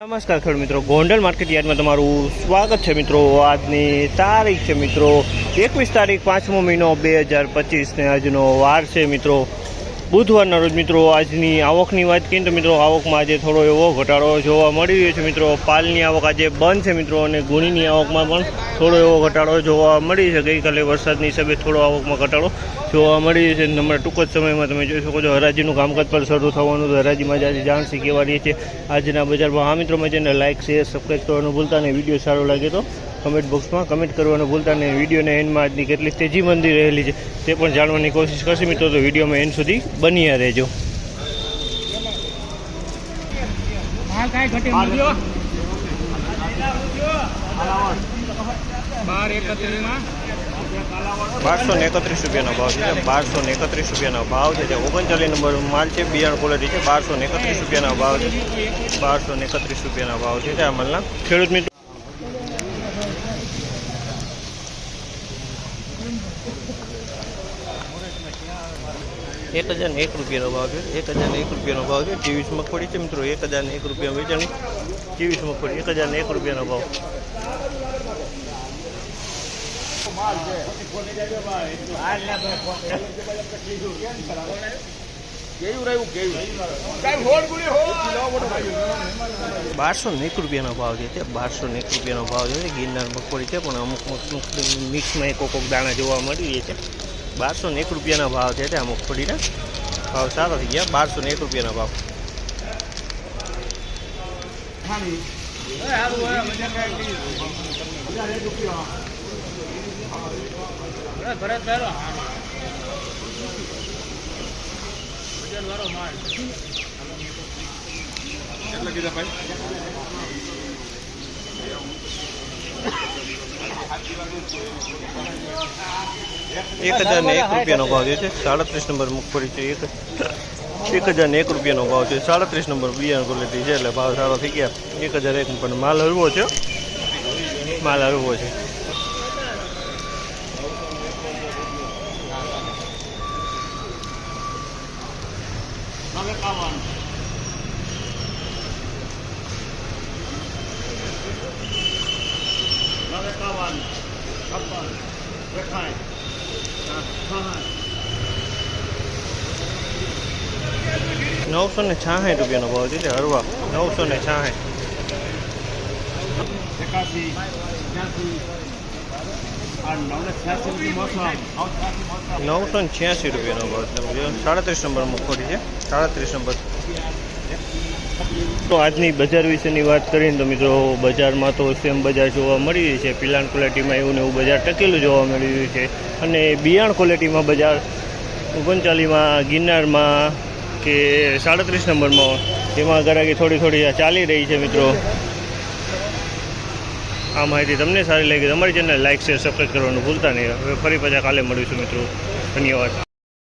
નમસ્કાર ખેડૂત મિત્રો. ગોંડલ માર્કેટ યાર્ડમાં તમારું સ્વાગત છે મિત્રો. આજની તારીખ છે મિત્રો. એકવીસ તારીખ પાંચમો મહિનો બે હજાર પચીસને આજનો વાર છે મિત્રો. બુધવારના રોજ મિત્રો આજની આવકની વાત કરીએ તો મિત્રો આવકમાં આજે થોડો એવો ઘટાડો જોવા મળી રહ્યો છે. મિત્રો પાલની આવક આજે બંધ છે મિત્રો અને ગુણીની આવકમાં પણ થોડો એવો ઘટાડો જોવા મળી છે. ગઈકાલે વરસાદની હિસાબે થોડો આવકમાં ઘટાડો જોવા મળી રહ્યો છે. તમારા ટૂંક જ સમયમાં તમે જોઈ શકો છો, હરાજીનું કામકાજ પણ શરૂ થવાનું તો હરાજીમાં જ આજે જાણશી કેવા રહી છે. આજના બજારમાં હા મિત્રો, મજાને. લાઇક શેર સબસ્ક્રાઈબ કરવાનું ભૂલતા અને વીડિયો સારો લાગે તો કમેન્ટ બોક્સમાં કમેન્ટ કરવાનું ભૂલતા નહીં. વિડીયોને એન્ડમાં આજની કેટલી તેજી મંદી રહેલી છે તે પણ જાણવાની કોશિશ કરશે મિત્રો તો વિડીયોમાં એન્ડ સુધી બન્યા રહેજો. બારસો ને એકત્રીસ રૂપિયાનો ભાવ છે બારસો ને એકત્રીસ રૂપિયાનો ભાવ છે જે ઓગણચાલીસ નંબર માલ છે બિયારણ ક્વોલિટી છે બારસો ને એકત્રીસ રૂપિયાનો ભાવ છે. બારસો ને એકત્રીસ રૂપિયાનો ભાવ છે આ માલના ખેડૂત મિત્રો. એક હજાર એક રૂપિયાનો ભાવ છે. એક હજાર એક રૂપિયાનો ભાવ છે. ત્રેવીસ મગફળી છે મિત્રો. એક હજાર એક રૂપિયા વેચાણી. ત્રેવીસ મગફળી, એક હજાર એક રૂપિયાનો ભાવ. બારસો એક રૂપિયાનો ભાવ છે તે બારસો એક રૂપિયાનો ભાવ છે ગિરનાર મગફળી છે, પણ અમુક અમુક મિક્સમાં એક કોક દાણા જોવા મળી છે. બારસો એક રૂપિયાના ભાવ છે તે આ મગફળીના ભાવ સારા થઈ ગયા, બારસો એક રૂપિયાના ભાવ. ભરત કેટલા કીધા ભાઈ? એક હજાર ને એક રૂપિયાનો ભાવ છે સાડત્રીસ નંબર મગફળી છે એક. એક હજાર ને એક રૂપિયાનો ભાવ છે સાડત્રીસ નંબર બિયારણ ક્વોલિટી છે એટલે ભાવ સારો થઈ ગયા. એક હજાર એક પણ માલ હળવો છે. માલ હળવો છે. નવે કાવન રેખાય નવસો ને છાસઠ રૂપિયાનો ભાવ છે હરવા. નવસો ને છાસઠ એકાસી નવસો ને છ્યાસી રૂપિયાનો ભાવ છે. સાડત્રીસ નંબર મગફળી છે. સાડત્રીસ નંબર. તો આજની બજાર વિશેની વાત કરીએ તો મિત્રો બજારમાં તો સેમ બજાર જોવા મળી રહી છે. પિલાણ ક્વોલિટીમાં એવું ને એવું બજાર ટકેલું જોવા મળી રહ્યું છે. અને બિયાણ ક્વોલિટીમાં બજાર ઓગણચાલીમાં, ગિરનારમાં કે સાડત્રીસ નંબરમાં એમાં ગરાકી થોડી થોડી ચાલી રહી છે મિત્રો. આ માહિતી તમને સારી લાગી તમારી ચેનલ લાઇક શેર, સબસ્ક્રાઈબ કરવાનું ભૂલતા નહીં. હવે ફરી પાછા કાલે મળીશું મિત્રો. ધન્યવાદ.